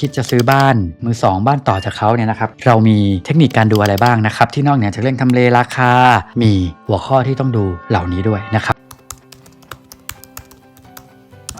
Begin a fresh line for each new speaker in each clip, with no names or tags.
คิดจะซื้อบ้านมือสองบ้านต่อจากเขาเนี่ยนะครับเรามีเทคนิคการดูอะไรบ้างนะครับ ที่นอกเหนือจากเรื่องทำเลราคา มีหัวข้อที่ต้องดูเหล่านี้ด้วยนะครับ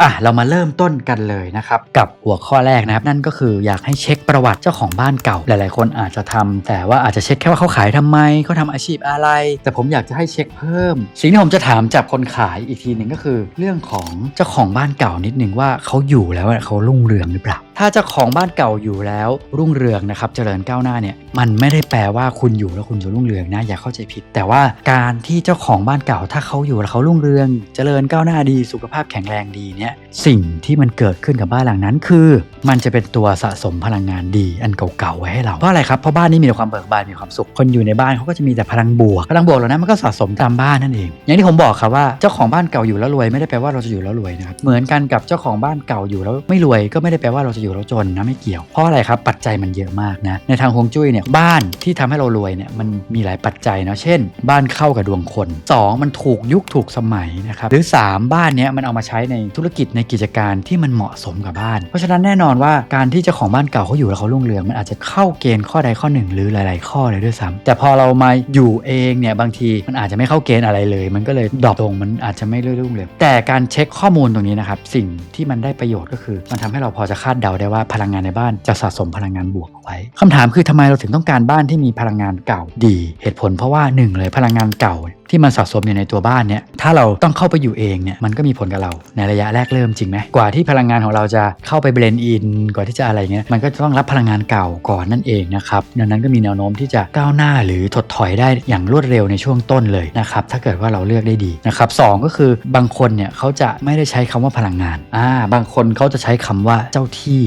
อะเรามาเริ่มต้นกันเลยนะครับ กับหัวข้อแรกนะครับ นั่นก็คืออยากให้เช็คประวัติเจ้าของบ้านเก่า หลาย ๆ คนอาจจะทำแต่ว่าอาจจะเช็คแค่ว่าเขาขายทำไมเขาทำอาชีพอะไร แต่ผมอยากจะให้เช็คเพิ่ม สิ่งที่ผมจะถามจากคนขายอีกทีหนึ่งก็คือ เรื่องของเจ้าของบ้านเก่านิดนึงว่าเขาอยู่แล้วเขารุ่งเรืองหรือเปล่า ถ้าเจ้าของบ้านเก่าอยู่แล้วรุ่งเรืองนะครับเจริญก้าวหน้าเนี่ยมันไม่ได้แปลว่าคุณอยู่แล้วคุณจะรุ่งเรืองนะอย่าเข้าใจผิด แต่ว่าการที่เจ้าของบ้านเก่า ถ้าเขาอยู่แล้วเขารุ่งเรือง เจริญก้าวหน้าดีสุขภาพแข็งแรงดีเนี่ยสิ่งที่มันเกิดขึ้นกับบ้านหลังนั้น คือ มันจะเป็นตัวสะสมพลังงานดีอันเก่าๆไว้ให้เราเพราะอะไรครับเพราะบ้านนี้มีแต่ความเบิกบานมีความสุขคนอยู่ในบ้านเขาก็จะมีแต่พลังบวกพลังบวกเหล่านั้นมันก็สะสมตามบ้านนั่นเอง อย่างที่ผมบอกครับว่าเจ้าของบ้านเก่าอยู่แล้วรวยไม่ได้แปลว่าเราจะอยู่แล้วรวยนะครับเหมือนกันกับเจ้าของบ้านเก่าอยู่แล้วไม่รวยก็ไม่ได้แปลว่าเราจะอยู่แล้วจนนะไม่เกี่ยว เพราะอะไรครับ ปัจจัยมันเยอะมากนะ ในทางฮวงจุ้ยเนี่ยบ้านที่ทำให้เรารวยเนี่ยมันมีหลายปัจจัยเนาะเช่น บ้านเข้ากับดวงคน 2 มันถูกยุคถูกสมัยนะครับหรือ 3 บ้านเนี้ยมันเอามาใช้ในธุรกิจในกิจการที่มันเหมาะสมกับบ้าน เพราะฉะนั้นแน่นอนว่าการที่เจ้าของบ้านเก่าเขาอยู่แล้วเขารุ่งเรืองมันอาจจะเข้าเกณฑ์ข้อใดข้อหนึ่งหรือหลาย ๆ ข้อเลยด้วยซ้ำแต่พอเรามาอยู่เองเนี่ยบางทีมันอาจจะไม่เข้าเกณฑ์อะไรเลย มันก็เลยดรอปลงมันอาจจะไม่เรื่อยรุ่งเรืองแต่การเช็คข้อมูลตรงนี้นะครับสิ่งที่มันได้ประโยชน์ก็คือ มันทำให้เราพอจะคาดเดาได้ว่าพลังงานในบ้านจะสะสมพลังงานบวกเอาไว้คำถามคือทำไมเราถึงต้องการบ้านที่มีพลังงานเก่าดี เหตุผลเพราะว่าหนึ่งเลยพลังงานเก่า ที่มันสะสมอยู่ในตัวบ้านเนี่ยถ้าเราต้องเข้าไปอยู่เองเนี่ยมันก็มีผลกับเราในระยะแรกเริ่มจริงไหมกว่าที่พลังงานของเราจะเข้าไปเบลนอินกว่าที่จะอะไรเงี้ยมันก็จะต้องรับพลังงานเก่าก่อนนั่นเองนะครับดังนั้นก็มีแนวโน้มที่จะก้าวหน้าหรือถดถอยได้อย่างรวดเร็วในช่วงต้นเลยนะครับถ้าเกิดว่าเราเลือกได้ดีนะครับสองก็คือบางคนเนี่ยเขาจะไม่ได้ใช้คำว่าพลังงานอ่าบางคนเขาจะใช้คำว่าเจ้าที่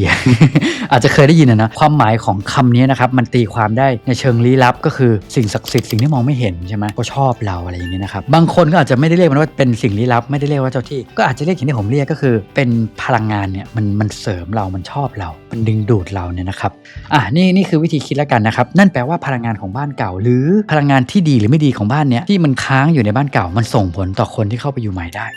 อาจจะเคยได้ยินนะความหมายของคำนี้นะครับมันตีความได้ในเชิงลี้ลับก็คือสิ่งศักดิ์สิทธิ์สิ่งที่มองไม่เห็นใช่ไหมก็ชอบเราอะไรอย่างนี้นะครับ บางคนก็อาจจะไม่ได้เรียกมันว่าเป็นสิ่งลี้ลับ ไม่ได้เรียกว่าเจ้าที่ ก็อาจจะเรียกอย่างที่ผมเรียกก็คือ เป็นพลังงานเนี่ยมันมันเสริมเรา มันชอบเรา มันดึงดูดเราเนี่ยนะครับ อะนี่นี่คือวิธีคิดแล้วกันนะครับ นั่นแปลว่าพลังงานของบ้านเก่า หรือพลังงานที่ดีหรือไม่ดีของบ้านเนี้ยที่มันค้างอยู่ในบ้านเก่า มันส่งผลต่อคนที่เข้าไปอยู่ใหม่ได้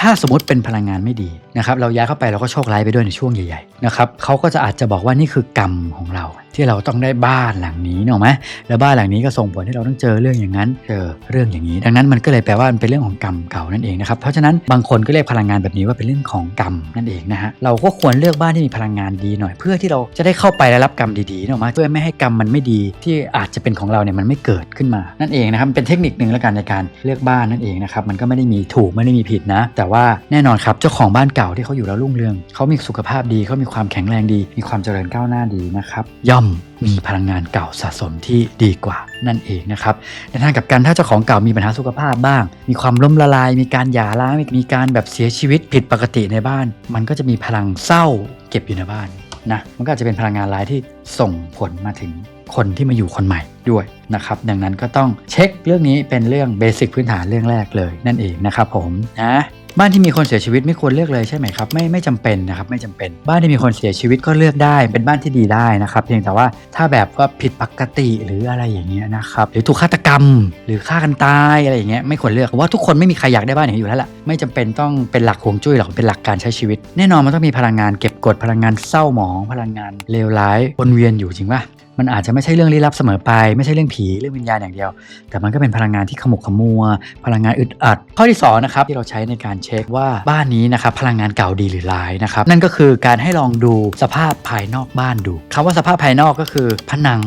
ถ้าสมมติเป็นพลังงานไม่ดีนะครับเราย้ายเข้าไปเราก็โชคร้ายไปด้วยในช่วงใหญ่ๆนะครับเขาก็จะอาจจะบอกว่านี่คือกรรมของเรา ที่เราต้องได้บ้านหลังนี้เนอะไหมแล้วบ้านหลังนี้ก็ส่งผลให้เราต้องเจอเรื่องอย่างนั้นเจอเรื่องอย่างนี้ ดังนั้นมันก็เลยแปลว่ามันเป็นเรื่องของกรรมเก่านั่นเองนะครับเพราะฉะนั้นบางคนก็เรียกพลังงานแบบนี้ว่าเป็นเรื่องของกรรมนั่นเองนะฮะเราก็ควรเลือกบ้านที่มีพลังงานดีหน่อย เพื่อที่เราจะได้เข้าไปและรับกรรมดีๆเนอะไหมเพื่อไม่ให้กรรมมันไม่ดีที่อาจจะเป็นของเราเนี่ยมันไม่เกิดขึ้นมานั่นเองนะครับเป็นเทคนิคหนึ่งแล้วกันในการเลือกบ้านนั่นเองนะครับมันก็ไม่ได้มีถูกไม่ได้มีผิดนะ แต่ว่าแน่นอนครับเจ้าของบ้านเก่าที่เขาอยู่แล้วรุ่งเรืองเขามีสุขภาพดีเขามีความแข็งแรงดี มีความเจริญก้าวหน้าดีนะครับยอมมีพลังงานเก่าสะสมที่ดีกว่านั่นเองนะครับในทางกับกันถ้าเจ้าของเก่ามีปัญหาสุขภาพบ้าง มีความล้มละลาย มีการหย่าร้างมีการแบบเสียชีวิตผิดปกติในบ้าน มันก็จะมีพลังเศร้าเก็บอยู่ในบ้านนะมันก็จจะเป็นพลังงานร้ายที่ส่งผลมาถึงคนที่มาอยู่คนใหม่ด้วยนะครับดังนั้นก็ต้องเช็คเรื่องนี้เป็นเรื่องเบสิกพื้นฐานเรื่องแรกเลยนั่นเองนะครับผมนะ บ้านที่มีคนเสียชีวิตไม่ควรเลือกเลยใช่ไหมครับไม่ไม่จำเป็นนะครับไม่จำเป็น บ้านที่มีคนเสียชีวิตก็เลือกได้ เป็นบ้านที่ดีได้นะครับ เพียงแต่ว่าถ้าแบบว่าผิดปกติหรืออะไรอย่างเงี้ยนะครับหรือถูกฆาตกรรม หรือฆ่ากันตายอะไรอย่างเงี้ยไม่ควรเลือกเพราะว่าทุกคนไม่มีใครอยากได้บ้านอย่างนี้อยู่แล้วแหละไม่จำเป็นต้องเป็นหลักฮวงจุ้ยหรอกเป็นหลักการใช้ชีวิต แน่นอนมันต้องมีพลังงานเก็บกดพลังงานเศร้าหมอง พลังงานเลวร้ายวนเวียนอยู่จริงป่ะ มันอาจจะไม่ใช่เรื่องลี้ลับเสมอไปไม่ใช่เรื่องผีเรื่องวิญญาณอย่างเดียว แต่มันก็เป็นพลังงานที่ขมุกขมัว พลังงานอึดอัด ข้อที่2นะครับที่เราใช้ในการเช็คว่าบ้านนี้นะครับพลังงานเก่าดีหรือร้ายนะครับนั่นก็คือการให้ลองดูสภาพภายนอกบ้านดูคำว่าสภาพภายนอกก็คือ ผนัง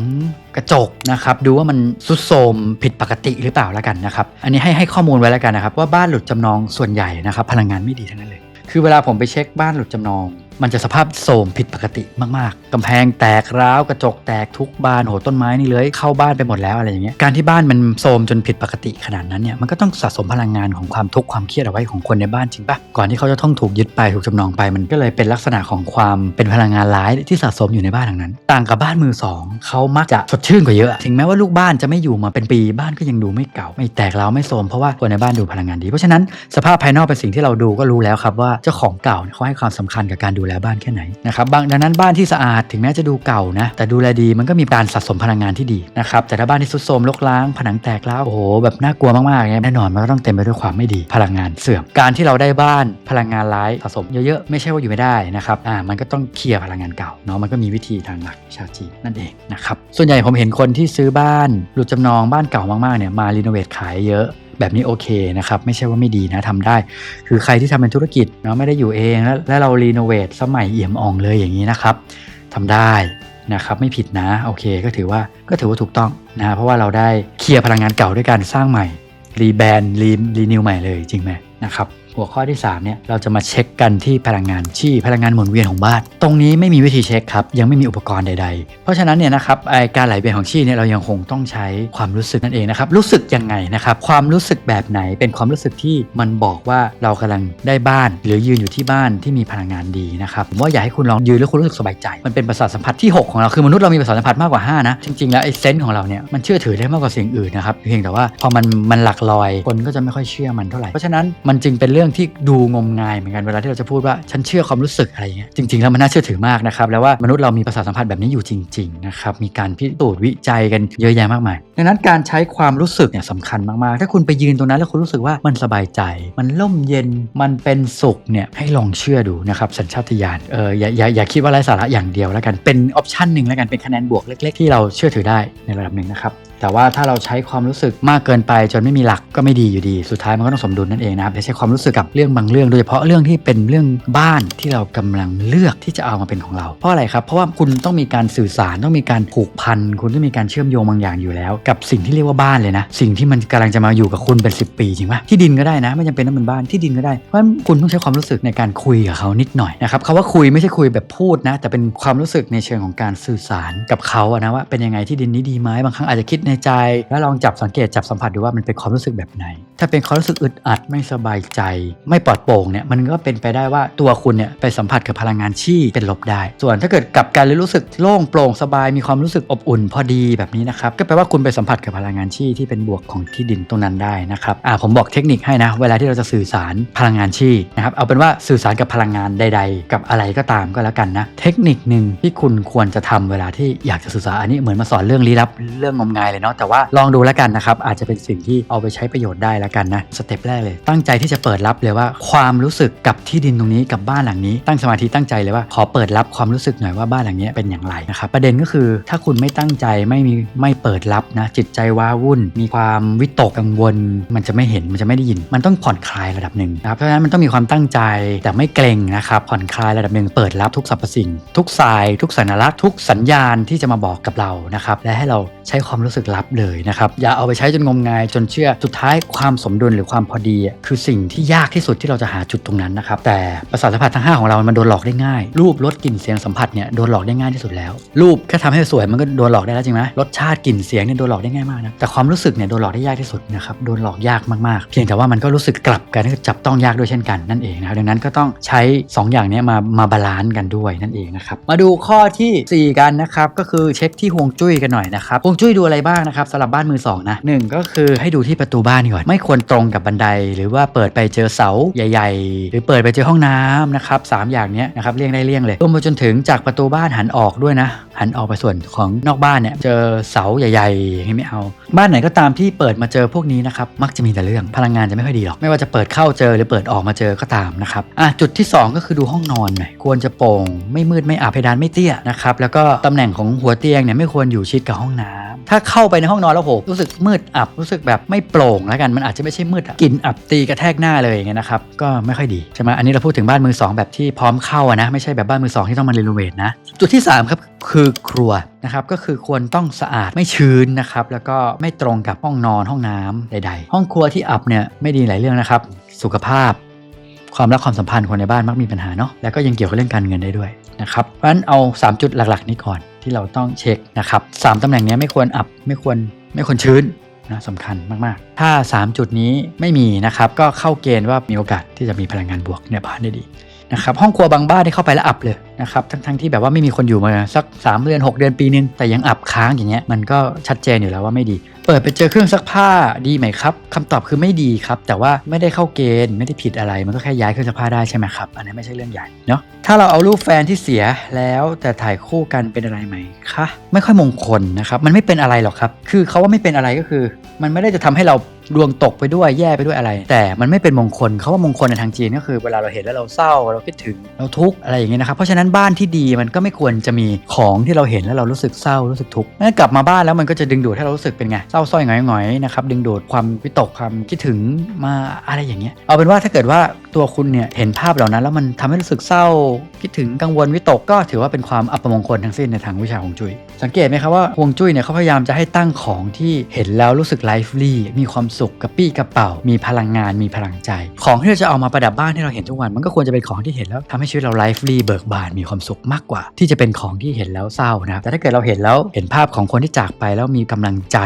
กระจกนะครับดูว่ามันสุดโทมผิดปกติหรือเปล่าแล้วกันนะครับอันนี้ให้ให้ข้อมูลไว้แล้วกันนะครับว่าบ้านหลุดจำนองส่วนใหญ่นะครับพลังงานไม่ดีทั้งนั้นเลย คือเวลาผมไปเช็คบ้านหลุดจำนอง มันจะสภาพโทมผิดปกติมาก กำแพงแตกร้าวกระจกแตกทุกบานโหต้นไม้นี่เลยเข้าบ้านไปหมดแล้วอะไรอย่างเงี้ยการที่บ้านมันโทรมจนผิดปกติขนาดนั้นเนี่ยมันก็ต้องสะสมพลังงานของความทุกข์ความเครียดเอาไว้ของคนในบ้านจริงปะก่อนที่เขาจะต้องถูกยึดไปถูกจำนองไป มันก็เลยเป็นลักษณะของความเป็นพลังงานร้ายที่สะสมอยู่ในบ้านหลังนั้น ต่างกับบ้านมือสองเขามักจะสดชื่นกว่าเยอะ ถึงแม้ว่าลูกบ้านจะไม่อยู่มาเป็นปีบ้านก็ยังดูไม่เก่า ไม่แตกร้าวไม่โทรมเพราะว่าคนในบ้านดูพลังงานดี เพราะฉะนั้นสภาพภายนอกเป็นสิ่งที่เราดูก็รู้แล้วครับว่าเจ้าของเก่าเขาให้ความสำคัญกับการดูแลบ้านแค่ไหนนะครับบางดังนั้นบ้านที่สะอาดถึงแม้จะดูเก่านะ แต่ดูแลดีมันก็มีการสะสมพลังงานที่ดีนะครับ แต่ถ้าบ้านที่ทรุดโทรมรกร้าง ผนังแตกแล้วโอ้โหแบบน่ากลัวมากๆเนี่ยแน่นอนมันก็ต้องเต็มไปด้วยความไม่ดี พลังงานเสื่อม การที่เราได้บ้านพลังงานร้ายสะสมเยอะๆ ไม่ใช่ว่าอยู่ไม่ได้นะครับ อ่า มันก็ต้องเคลียร์พลังงานเก่าเนาะ มันก็มีวิธีทางหลักชาจีนนั่นเองนะครับ ส่วนใหญ่ผมเห็นคนที่ซื้อบ้านหลุดจำนองบ้านเก่ามากๆเนี่ยมารีโนเวทขายเยอะ แบบนี้โอเคนะครับ ไม่ใช่ว่าไม่ดีนะทำได้ คือใครที่ทำเป็นธุรกิจเนาะไม่ได้อยู่เองแล้วแล้วเรารีโนเวทสมัยเอี่ยมอ่องเลยอย่างนี้นะครับทำได้นะครับไม่ผิดนะโอเคก็ถือว่าก็ถือว่าถูกต้องนะเพราะว่าเราได้เคลียร์พลังงานเก่าด้วยการสร้างใหม่รีแบรนด์รีรีนิวใหม่เลยจริงไหมนะครับ หัวข้อที่3เนี่ยเราจะมาเช็คกันที่พลังงานชีพลังงานหมุนเวียนของบ้าน ตรงนี้ไม่มีวิธีเช็คครับ ยังไม่มีอุปกรณ์ใด ๆ เพราะฉะนั้นเนี่ยนะครับไอการไหลเวียนของชีเนี่ยเรายังคงต้องใช้ความรู้สึกนั่นเองนะครับรู้สึกยังไงนะครับความรู้สึกแบบไหนเป็นความรู้สึกที่มันบอกว่าเรากำลังได้บ้าน หรือยืนอยู่ที่บ้านที่มีพลังงานดีนะครับผมว่าอยากให้คุณลองยืนแล้วคุณรู้สึกสบายใจ มันเป็นประสาทสัมผัสที่ 6 ของเราคือมนุษย์เรามีประสาทสัมผัสมากกว่า5นะจริงๆแล้วไอ้เซนส์ของเราเนี่ยมันเชื่อถือได้มากกว่าสิ่งอื่นนะครับเพียงแต่ว่าพอมันมันหลักลอยคนก็จะไม่ค่อยเชื่อมันเท่าไหร่เพราะฉะนั้นมันจึงเป็นเรื่องื่องที่ดูงมงายเหมือนกันเวลาที่เราจะพูดว่าฉันเชื่อความรู้สึกอะไรอย่างเงี้ยจริงๆแล้วมันน่าเชื่อถือมากนะครับแล้วว่ามนุษย์เรามีประสาทสัมผัสแบบนี้อยู่จริงๆนะครับมีการพิสูจน์วิจัยกันเยอะแยะมากมายดังนั้นการใช้ความรู้สึกเนี่ยสำคัญมากๆ ถ้าคุณไปยืนตรงนั้นแล้วคุณรู้สึกว่ามันสบายใจ มันล่มเย็นมันเป็นสุขเนี่ยให้ลองเชื่อดูนะครับสัญชาตญาณเอออย่าอย่าอย่าคิดว่าไร้สาระอย่างเดียวแล้วกันเป็นออปชันหนึ่งแล้วกันเป็นคะแนนบวกเล็ก ๆ ที่เราเชื่อถือได้ในระดับหนึ่งนะครับแต่ว่าถ้าเราใช้ความรู้สึกมากเกินไปจนไม่มีหลักก็ไม่ดีอยู่ดี สุดท้ายมันก็ต้องสมดุลนั่นเองนะครับอย่ใช้ความรู้สึกกับเรื่องบางเรื่องโดยเฉพาะเรื่องที่เป็นเรื่องบ้านที่เรากำลังเลือกที่จะเอามาเป็นของเรา เพราะอะไรครับ เพราะว่าคุณต้องมีการสื่อสารต้องมีการผูกพันคุณต้องมีการเชื่อมโยงบางอย่างอยู่แล้ว กับสิ่งที่เรียกว่าบ้านเลยนะ สิ่งที่มันกำลังจะมาอยู่กับคุณเป็น 10 ปีจริงปะที่ดินก็ได้นะไม่จำเป็นต้องเป็นบ้านที่ดินก็ได้เพราะฉะนั้นคุณต้องใช้ความรู้สึกในการคุยกับเขานิดหน่อยนะครับคำว่าคุยไม่ใช่คุยแบบพูดนะ แต่เป็นความรู้สึกในเชิงของการสื่อสารกับเขาอะนะว่าเป็นยังไงที่ดินนี้ดีไหมบางครั้งอาจจะคิดในใจ แล้วลองจับสังเกตจับสัมผัสดูว่ามันเป็นความรู้สึกแบบไหนถ้าเป็นความรู้สึกอึดอัดไม่สบายใจ ไม่ปลอดโปร่งเนี่ยมันก็เป็นไปได้ว่าตัวคุณเนี่ยไปสัมผัสกับพลังงานชี่เป็นลบได้ ส่วนถ้าเกิดกลับกันเลยรู้สึกโล่งโปร่งสบายมีความรู้สึกอบอุ่นพอดีแบบนี้นะครับก็แปลว่าคุณไปสัมผัสกับพลังงานชี่ที่เป็นบวกของที่ดินตรงนั้นได้นะครับอ่าผมบอกเทคนิคให้นะ เวลาที่เราจะสื่อสารพลังงานชี่นะครับเอาเป็นว่าสื่อสารกับพลังงานใด ๆ กับอะไรก็ตามก็แล้วกันนะ เทคนิคหนึ่งที่คุณควรจะทำเวลาที่อยากจะสื่อสารอันนี้เหมือนมาสอนเรื่องลี้ลับเรื่องงมงายเลยเนาะแต่ว่าลองดูแล้วกันนะครับอาจจะเป็นสิ่งที่เอาไปใช้ประโยชน์ได้แล้วกันนะสเต็ปแรกเลย ตั้งใจที่จะเปิดรับเลยว่า ความรู้สึกกับที่ดินตรงนี้กับบ้านหลังนี้ ตั้งสมาธิตั้งใจเลยว่าขอเปิดรับความรู้สึกหน่อยว่าบ้านหลังนี้เป็นอย่างไรนะครับประเด็นก็คือถ้าคุณไม่ตั้งใจไม่มีไม่เปิดรับนะ จิตใจว้าวุ่น มีความวิตกกังวล มันจะไม่เห็นมันจะไม่ได้ยิน มันต้องผ่อนคลายระดับหนึ่งนะครับเพราะฉะนั้นมันต้องมีความตั้งใจแต่ไม่เกรงนะครับผ่อนคลายระดับหนึ่งเปิดรับทุกสรรพสิ่ง ทุกสายทุกสัญลักษณ์ทุกสัญญาณที่จะมาบอกกับเรานะครับและให้เราใช้ความรู้สึกรับเลยนะครับอย่าเอาไปใช้จนงมงายจนเชื่อสุดท้ายความสมดุลหรือความพอดีคือสิ่งที่ยากที่สุดที่เราจะหาจุดตรงนั้นนะครับแต่ประสาทสัมผัสทั้ง5ของเรามันโดนหลอกได้ง่าย รูปรสกลิ่นเสียงสัมผัสเนี่ยโดนหลอกได้ง่ายที่สุดแล้ว รูปแค่ทำให้สวยมันก็โดนหลอกได้แล้วจริงไหมรสชาติกลิ่นเสียงเนี่ยโดนหลอกได้ง่ายมากนะแต่ความรู้สึกเนี่ยโดนหลอกได้ยากที่สุดนะครับโดนหลอกยากมากๆ เพียงแต่ว่ามันก็รู้สึกกลับกันจับต้องยากด้วยเช่นกันนั่นเองนะครับดังนั้นก็ต้องใช้ 2 อย่างนี้มามาบาลานซ์กันด้วยนั่นเองนะครับมาดูข้อที่ 4 กันนะครับก็คือเช็คที่ฮวงจุ้ยกันหน่อยนะครับฮวงจุ้ยดูอะไรบ้างนะครับสำหรับบ้านมือสองนะหนึ่งก็คือให้ดูที่ประตูบ้านก่อนไม่ควรตรงกับบันได หรือว่าเปิดไปเจอเสาใหญ่ ๆ หรือเปิดไปเจอห้องน้ำนะครับสามอย่างนี้นะครับเลี่ยงได้เลี่ยงเลยรวมไปจนถึงจากประตูบ้านหันออกด้วยนะ หันออกไปส่วนของนอกบ้านเนี่ยเจอเสาใหญ่ๆอย่างนี้ไม่เอา บ้านไหนก็ตามที่เปิดมาเจอพวกนี้นะครับมักจะมีแต่เรื่องพลังงานจะไม่ค่อยดีหรอกไม่ว่าจะเปิดเข้าเจอหรือเปิดออกมาเจอก็ตามนะครับอะจุดที่ 2 ก็คือดูห้องนอนหน่อยควรจะโปร่งไม่มืดไม่อับเพดานไม่เตี้ยนะครับแล้วก็ตำแหน่งของหัวเตียงเนี่ยไม่ควรอยู่ชิดกับห้องน้ำถ้าเข้าไปในห้องนอนแล้วโหรู้สึกมืดอับรู้สึกแบบไม่โปร่งแล้วกันมันอาจจะไม่ใช่มืดกลิ่นอับตีกระแทกหน้าเลยอย่างเงี้ยนะครับก็ไม่ค่อยดีใช่ไหมอันนี้เราพูดถึงบ้านมือสองแบบที่พร้อมเข้าอะนะไม่ใช่แบบบ้านมือสองที่ต้องมารีโนเวทนะจุดที่สามครับคือครัวนะครับก็คือควรต้องสะอาดไม่ชื้นนะครับแล้วก็ไม่ตรงกับห้องนอนห้องน้ำใด ๆ ห้องครัวที่อับเนี่ยไม่ดีหลายเรื่องนะครับ สุขภาพ ความรักความสัมพันธ์คนในบ้านมักมีปัญหาเนาะแล้วก็ยังเกี่ยวกับเรื่องการเงินได้ด้วยนะครับเพราะฉะนั้นเอา 3 จุดหลักๆ นี้ก่อนที่เราต้องเช็คนะครับสามตำแหน่งนี้ไม่ควรอับไม่ควรไม่ควรชื้น นะสำคัญมากๆ ถ้า 3 จุดนี้ไม่มีนะครับ ก็เข้าเกณฑ์ว่ามีโอกาสที่จะมีพลังงานบวกในบ้านได้ดี นะครับห้องครัวบางบ้านที่เข้าไปแล้วอับเลยนะครับทั้งๆที่แบบว่าไม่มีคนอยู่มาสัก 3 เดือน 6 เดือนปีนึง แต่ยังอับค้างอย่างเงี้ยมันก็ชัดเจนอยู่แล้วว่าไม่ดี เปิดไปเจอเครื่องซักผ้าดีไหมครับคำตอบคือไม่ดีครับ แต่ว่าไม่ได้เข้าเกณฑ์ไม่ได้ผิดอะไร มันก็แค่ย้ายเครื่องซักผ้าได้ใช่ไหมครับอันนี้ไม่ใช่เรื่องใหญ่เนาะถ้าเราเอารูปแฟนที่เสียแล้วแต่ถ่ายคู่กันเป็นอะไรไหมคะไม่ค่อยมงคลนะครับมันไม่เป็นอะไรหรอกครับ คือเขาว่าไม่เป็นอะไรก็คือ มันไม่ได้จะทำให้เรา ดวงตกไปด้วยแย่ไปด้วยอะไร แต่มันไม่เป็นมงคลเขาว่ามงคลในทางจีนก็คือเวลาเราเห็นแล้วเราเศร้าเราคิดถึงเราทุกข์อะไรอย่างเงี้ยนะครับเพราะฉะนั้นบ้านที่ดีมันก็ไม่ควรจะมีของที่เราเห็นแล้วเรารู้สึกเศร้ารู้สึกทุกข์งั้นกลับมาบ้านแล้วมันก็จะดึงดูดให้เรารู้สึกเป็นไงเศร้าส้อยหงอยหงอยๆนะครับดึงดูดความวิตกความคิดถึงมาอะไรอย่างเงี้ยเอาเป็นว่าถ้าเกิดว่าตัวคุณเนี่ยเห็นภาพเหล่านั้น แล้วมันทำให้รู้สึกเศร้าคิดถึงกังวลวิตกก็ถือว่าเป็นความอัปมงคลทั้งสิ้นในทางวิชาฮวงจุ้ยสังเกตไหมครับว่าฮวงจุ้ยเนี่ยเขาพยายามจะให้ตั้งของที่เห็นแล้วรู้สึกไลฟ์ลี่มีความสุขกระปี้กระเป๋า มีพลังงานมีพลังใจ ของที่เราจะเอามาประดับบ้านที่เราเห็นทุกวัน มันก็ควรจะเป็นของที่เห็นแล้วทำให้ชีวิตเราไลฟ์ลี่เบิกบานมีความสุขมากกว่า ที่จะเป็นของที่เห็นแล้วเศร้านะแต่ถ้าเกิดเราเห็นแล้วเห็นภาพของคนที่จากไปแล้วมีกำลังใจ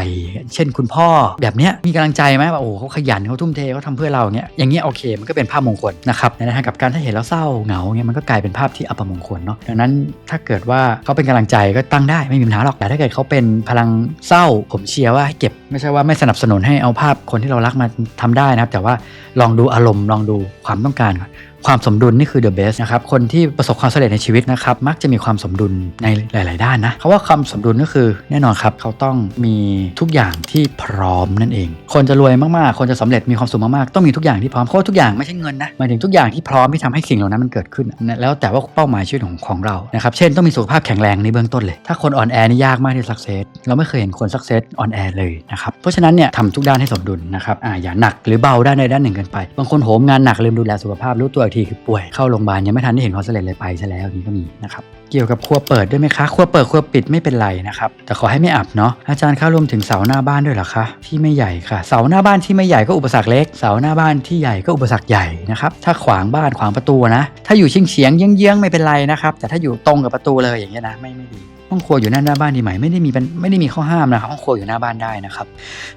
เช่นคุณพ่อแบบเนี้ยมีกำลังใจไหมว่าโอ้โหเขาขยันเขาทุ่มเทเขาทำเพื่อเราเนี้ยอย่างเงี้ยโอเค มันก็เป็นภาพมงคลนะครับในทางกับการถ้าเห็นแล้วเศร้าเหงาเงี้ยมันก็กลายเป็นภาพที่อัปมงคลเนาะดังนั้นถ้าเกิดว่าเขาเป็นกำลังใจก็ตั้งได้ไม่มีปัญหาหรอกแต่ถ้าเกิดเขาเป็นพลังเศร้า ผมเชียร์ว่าให้เก็บ ไม่ใช่ว่าไม่สนับสนุนให้เอาภาพคนที่เรารักมาทำได้นะครับ แต่ว่าลองดูอารมณ์ลองดูความต้องการก่อน ความสมดุลนี่คือ the best นะครับ คนที่ประสบความสำเร็จในชีวิตนะครับ มักจะมีความสมดุลในหลาย ๆ ด้านนะเขาว่าความสมดุลก็คือแน่นอนครับ เขาต้องมีทุกอย่างที่พร้อมนั่นเอง คนจะรวยมาก ๆ คนจะสำเร็จมีความสุขมาก ๆ ต้องมีทุกอย่างที่พร้อมเพราะว่าทุกอย่างไม่ใช่เงินนะหมายถึงทุกอย่างที่พร้อมที่ทำให้สิ่งเหล่านั้นมันเกิดขึ้นนะแล้วแต่ว่าเป้าหมายชีวิตของของเรานะครับเช่นต้องมีสุขภาพแข็งแรงในเบื้องต้นเลย ถ้าคนอ่อนแอนี่ยากมากที่สักเซสเราไม่เคยเห็นคนสักเซสอ่อนแอเลยนะครับเพราะฉะนั้นเนี่ยทำทุกด้านให้สมดุลนะครับอ่าอย่าหนักหรือเบาด้านใดด้านหนึ่งเกินไป บางคนโหมงานหนักลืมดูแลสุขภาพรู้ตัวอีกทีคือป่วยเข้าโรงพยาบาลยังไม่ทันได้เห็นความสำเร็จเลยไปซะแล้วอย่างนี้ก็มีนะครับเกี่ยวกับครัวเปิดด้วยไหมคะครัวเปิดครัวปิดไม่เป็นไรนะครับแต่ขอให้ไม่อับเนาะอาจารย์คะรวมถึงเสาหน้าบ้านด้วยหรอคะที่ไม่ใหญ่ค่ะเสาหน้าบ้านที่ไม่ใหญ่ก็อุปสรรคเล็กเสาหน้าบ้านที่ใหญ่ก็อุปสรรคใหญ่นะครับถ้าขวางบ้านขวางประตูนะ ถ้าอยู่เฉียงเฉียงเยื้องๆไม่เป็นไรนะครับแต่ถ้าอยู่ตรงกับประตูเลยอย่างเงี้ยนะไม่ไม่ดีห้องครัวอยู่หน้าหน้าบ้านดีไหมไม่ได้มีปัญไม่ได้มีข้อห้ามนะครับห้องครัวอยู่หน้าบ้านได้นะครับ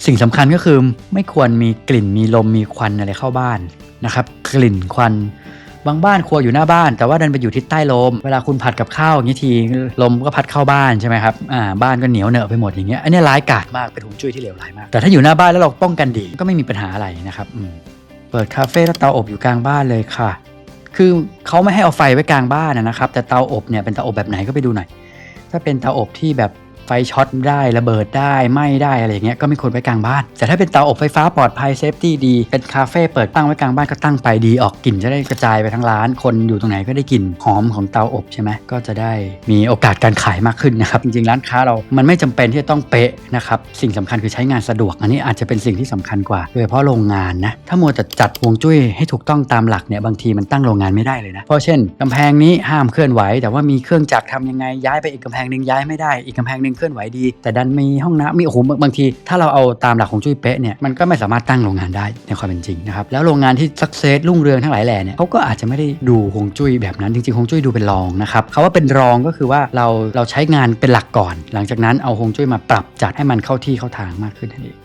สิ่งสำคัญก็คือไม่ควรมีกลิ่นมีลมมีควันอะไรเข้าบ้านนะครับกลิ่นควัน บางบ้านครัวอยู่หน้าบ้าน แต่ว่าดันไปอยู่ทิศใต้ลม เวลาคุณผัดกับข้าวอย่างนี้ทีลมก็พัดเข้าบ้านใช่ไหมครับอ่าบ้านก็เหนียวเหนอะไปหมดอย่างเงี้ยอันนี้ร้ายกาจมากเป็นหงจุ้ยที่เลวร้ายมาก แต่ถ้าอยู่หน้าบ้านแล้วเราป้องกันดีก็ไม่มีปัญหาอะไรนะครับอืมเปิดคาเฟ่แล้วเตาอบอยู่กลางบ้านเลยค่ะ คือเขาไม่ให้เอาไฟไว้กลางบ้านนะครับ แต่เตาอบเนี่ยเป็นเตาอบแบบไหนก็ไปดูหน่อย ถ้าเป็นเตาอบที่แบบ ไฟช็อตได้ระเบิดได้ไหม้ได้อะไรอย่างเงี้ยก็ไม่ควรไว้กลางบ้าน แต่ถ้าเป็นเตาอบไฟฟ้าปลอดภัยเซฟตี้ดี เป็นคาเฟ่เปิดตั้งไว้กลางบ้านก็ตั้งไปดีออกกลิ่นจะได้กระจายไปทั้งร้าน คนอยู่ตรงไหนก็ได้กลิ่นหอมของเตาอบใช่ไหมก็จะได้มีโอกาสการขายมากขึ้นนะครับจริงๆร้านค้าเรามันไม่จำเป็นที่จะต้องเป๊ะนะครับสิ่งสำคัญคือใช้งานสะดวก อันนี้อาจจะเป็นสิ่งที่สำคัญกว่าโดยเฉพาะโรงงานนะถ้ามัวแต่จัดวงจุ้ยให้ถูกต้องตามหลักเนี่ยบางทีมันตั้งโรงงานไม่ได้เลยนะเพราะเช่นกำแพงนี้ห้ามเคลื่อนไหว แต่ว่ามีเครื่องจักรทำยังไงย้ายไปอีกกำแพงหนึ่งย้ายไม่ได้อีกกำแพงหนึ่งเคลื่อนไหวดี แต่ดันมีห้องน้ำมีโอ้โหบางบางที ถ้าเราเอาตามหลักของจุ้ยเป๊ะเนี่ยมันก็ไม่สามารถตั้งโรงงานได้ในความเป็นจริงนะครับแล้วโรงงานที่สักเซสรุ่งเรืองทั้งหลายแหล่เนี่ยเขาก็อาจจะไม่ได้ดูฮวงจุ้ยแบบนั้นจริงๆฮวงจุ้ยดูเป็นรองนะครับเขาว่าเป็นรองก็คือว่าเราเราใช้งานเป็นหลักก่อน หลังจากนั้นเอาฮวงจุ้ยมาปรับจัดให้มันเข้าที่เข้าทางมากขึ้นนั่นเอง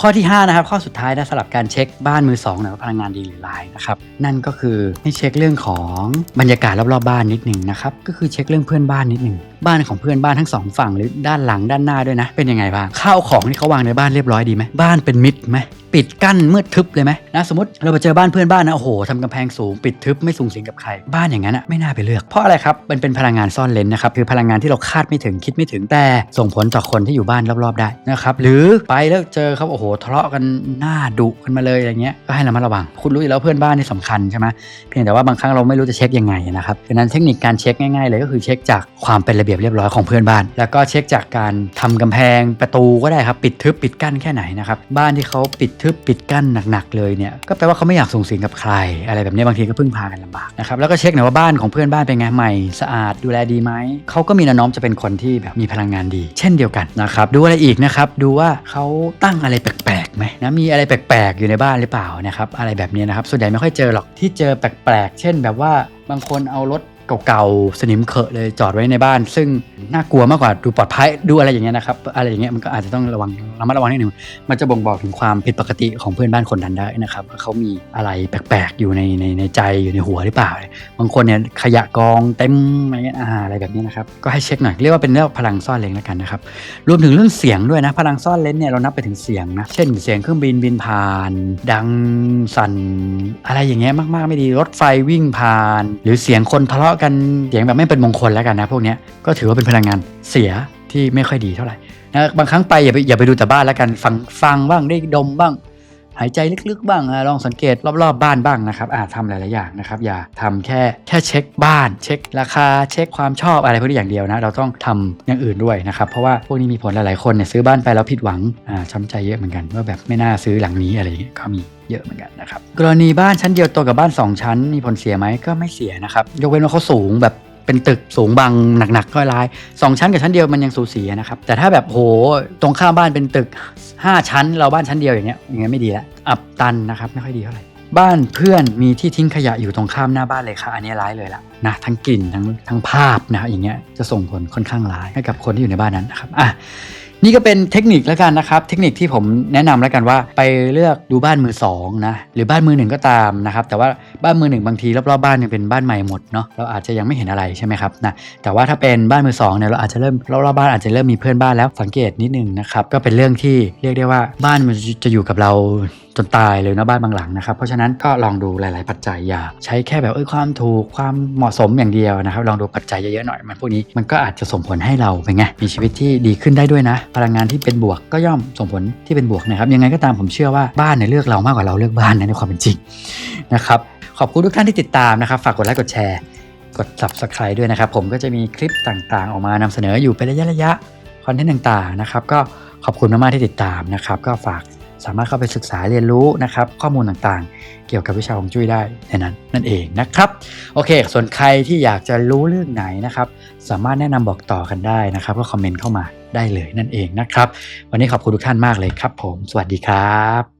ข้อที่ห้านะครับ ข้อสุดท้ายนะสำหรับการเช็คบ้านมือสองนะว่าพลังงานดีหรือร้ายนะครับนั่นก็คือให้เช็คเรื่องของบรรยากาศรอบๆบ้านนิดหนึ่งนะครับก็คือเช็คเรื่องเพื่อนบ้านนิดหนึ่งบ้านของเพื่อนบ้านทั้งสองฝั่งหรือด้านหลังด้านหน้าด้วยนะ เป็นยังไงบ้างข้าวของที่เขาวางในบ้านเรียบร้อยดีไหมบ้านเป็นมิตรไหม ปิดกั้นมืดทึบเลยไหมนะสมมติเราไปเจอบ้านเพื่อนบ้านนะโอ้โหทำกำแพงสูงปิดทึบไม่สูงสิงกับใครบ้านอย่างนั้นอะไม่น่าไปเลือกเพราะอะไรครับมันเป็นพลังงานซ่อนเลนนะครับคือพลังงานที่เราคาดไม่ถึงคิดไม่ถึงแต่ส่งผลต่อคนที่อยู่บ้านรอบๆได้นะครับหรือไปแล้วเจอเขาโอ้โหทะเลาะกันหน้าดุกันมาเลยอะไรเงี้ยก็ให้ระมัดระวัง คุณรู้อยู่แล้วเพื่อนบ้านนี่สำคัญใช่ไหมเพียงแต่ว่าบางครั้งเราไม่รู้จะเช็คยังไงนะครับดังนั้นเทคนิคการเช็คง่ายๆเลยก็คือเช็คจากความเป็นระเบียบเรียบร้อยของเพื่อนบ้าน แล้วก็เช็คจากการทำกำแพงประตูก็ได้ครับปิดทึบปิดกั้นแค่ไหนนะครับบ้านที่เขาปิดทึบปิดกั้นหนักๆเลยเนี่ยก็แปลว่าเขาไม่อยากส่งเสียงกับใคร อะไรแบบนี้บางทีก็พึ่งพากันลำบากนะครับแล้วก็เช็คหน่อยว่าบ้านของเพื่อนบ้านเป็นไงใหม่สะอาดดูแลดีไหมเขาก็มีแนวโน้มจะเป็นคนที่แบบมีพลังงานดี เช่นเดียวกันนะครับดูอะไรอีกนะครับดูว่าเขาตั้งอะไรแปลกๆไหมนะมีอะไรแปลกๆอยู่ในบ้านหรือเปล่านะครับอะไรแบบนี้นะครับส่วนใหญ่ไม่ค่อยเจอหรอกที่เจอแปลกๆ เช่นแบบว่าบางคนเอารถ เก่าๆสนิมเขอะเลยจอดไว้ในบ้าน ซึ่งน่ากลัวมากกว่าดูปลอดภัยดูอะไรอย่างเงี้ยนะครับอะไรอย่างเงี้ยมันก็อาจจะต้องระวังระมัดระวังนิดนึงมันจะบ่งบอกถึงความผิดปกติของเพื่อนบ้านคนนั้นได้นะครับว่าเขามีอะไรแปลกๆอยู่ในในในใจอยู่ในหัวหรือเปล่า บางคนเนี่ยขยะกองเต็มอะไรเงี้ยอ่าอะไรแบบนี้นะครับก็ให้เช็คหน่อยเรียกว่าเป็นเรื่องพลังซ่อนเลนแล้วกันนะครับรวมถึงเรื่องเสียงด้วยนะพลังซ่อนเลนเนี่ยเรานับไปถึงเสียงนะเช่นเสียงเครื่องบินบินผ่าน ดังสั่นอะไรอย่างเงี้ยมาก ๆไม่ดีรถไฟวิ่งผ่าน หรือเสียงคนทะเลาะกันเสียงแบบไม่เป็นมงคลแล้วกันนะพวกนี้ก็ถือว่าเป็นพลังงานเสียที่ไม่ค่อยดีเท่าไหร่นะบางครั้งไปอย่าไปอย่าไปดูแต่บ้านแล้วกันฟังฟังบ้างได้ดมบ้าง หายใจลึกๆบ้างอะลองสังเกตรอบๆบ้านบ้างนะครับอาทำหลายๆอย่างนะครับอย่าทำแค่แค่เช็คบ้าน เช็คราคาเช็คความชอบอะไรพวกนี้อย่างเดียวนะเราต้องทำอย่างอื่นด้วยนะครับเพราะว่าพวกนี้มีผลหลายๆคนเนี่ยซื้อบ้านไปแล้วผิดหวังอ่าช้ำใจเยอะเหมือนกันว่าแบบไม่น่าซื้อหลังนี้อะไรอย่างเงี้ยก็มีเยอะเหมือนกันนะครับกรณีบ้านชั้นเดียวตัวกับบ้าน 2 ชั้นมีผลเสียไหมก็ไม่เสียนะครับยกเว้นว่าเขาสูงแบบ เป็นตึกสูงบางหนักๆก็ร้ายสองชั้นกับชั้นเดียวมันยังสูสีนะครับ แต่ถ้าแบบโหตรงข้ามบ้านเป็นตึก 5 ชั้น เราบ้านชั้นเดียวอย่างเงี้ยอย่างเงี้ยไม่ดีละอับตันนะครับไม่ค่อยดีเท่าไหร่บ้านเพื่อนมีที่ทิ้งขยะอยู่ตรงข้ามหน้าบ้านเลยค่ะ อันนี้ร้ายเลยล่ะนะทั้งกลิ่นทั้งทั้งภาพนะอย่างเงี้ยจะส่งผลค่อนข้างร้ายให้กับคนที่อยู่ในบ้านนั้นนะครับอะ นี่ก็เป็นเทคนิคแล้วกันนะครับ เทคนิคที่ผมแนะนำแล้วกันว่า ไปเลือกดูบ้านมือสองนะหรือบ้านมือหนึ่งก็ตามนะครับแต่ว่าบ้านมือหนึ่งบางทีรอบๆบ้านยังเป็นบ้านใหม่หมดเนาะเราอาจจะยังไม่เห็นอะไรใช่ไหมครับนะแต่ว่าถ้าเป็นบ้านมือสองเนี่ยเราอาจจะเริ่มรอบๆบ้านอาจจะเริ่มมีเพื่อนบ้านแล้วสังเกตนิดนึงนะครับก็เป็นเรื่องที่เรียกได้ว่าบ้านมันจะอยู่กับเรา จนตายเลยนะบ้านบางหลังนะครับ เพราะฉะนั้นก็ลองดูหลาย ๆ ปัจจัยอย่าใช้แค่แบบเอ้ยความถูกความเหมาะสมอย่างเดียวนะครับ ลองดูปัจจัยเยอะๆหน่อยมันพวกนี้มันก็อาจจะส่งผลให้เราเป็นไงมีชีวิตที่ดีขึ้นได้ด้วยนะ พลังงานที่เป็นบวกก็ย่อมส่งผลที่เป็นบวกนะครับยังไงก็ตามผมเชื่อว่าบ้านเนี่ยเลือกเรามากกว่าเราเลือกบ้านนะในความเป็นจริงนะครับขอบคุณทุกท่านที่ติดตามนะครับ ฝากกดไลค์กดแชร์ กด subscribe ด้วยนะครับ ผมก็จะมีคลิปต่างๆ ออกมานำเสนออยู่เป็นระยะๆคอนเทนต์ต่างๆนะครับก็ขอบคุณมากๆที่ติดตามนะครับ ก็ฝาก สามารถเข้าไปศึกษาเรียนรู้นะครับข้อมูลต่างๆ เกี่ยวกับวิชาของจุ้ยได้ในนั้นนั่นเองนะครับโอเค ส่วนใครที่อยากจะรู้เรื่องไหนนะครับสามารถแนะนำบอกต่อกันได้นะครับก็คอมเมนต์เข้ามาได้เลยนั่นเองนะครับวันนี้ขอบคุณทุกท่านมากเลยครับ ผม สวัสดีครับ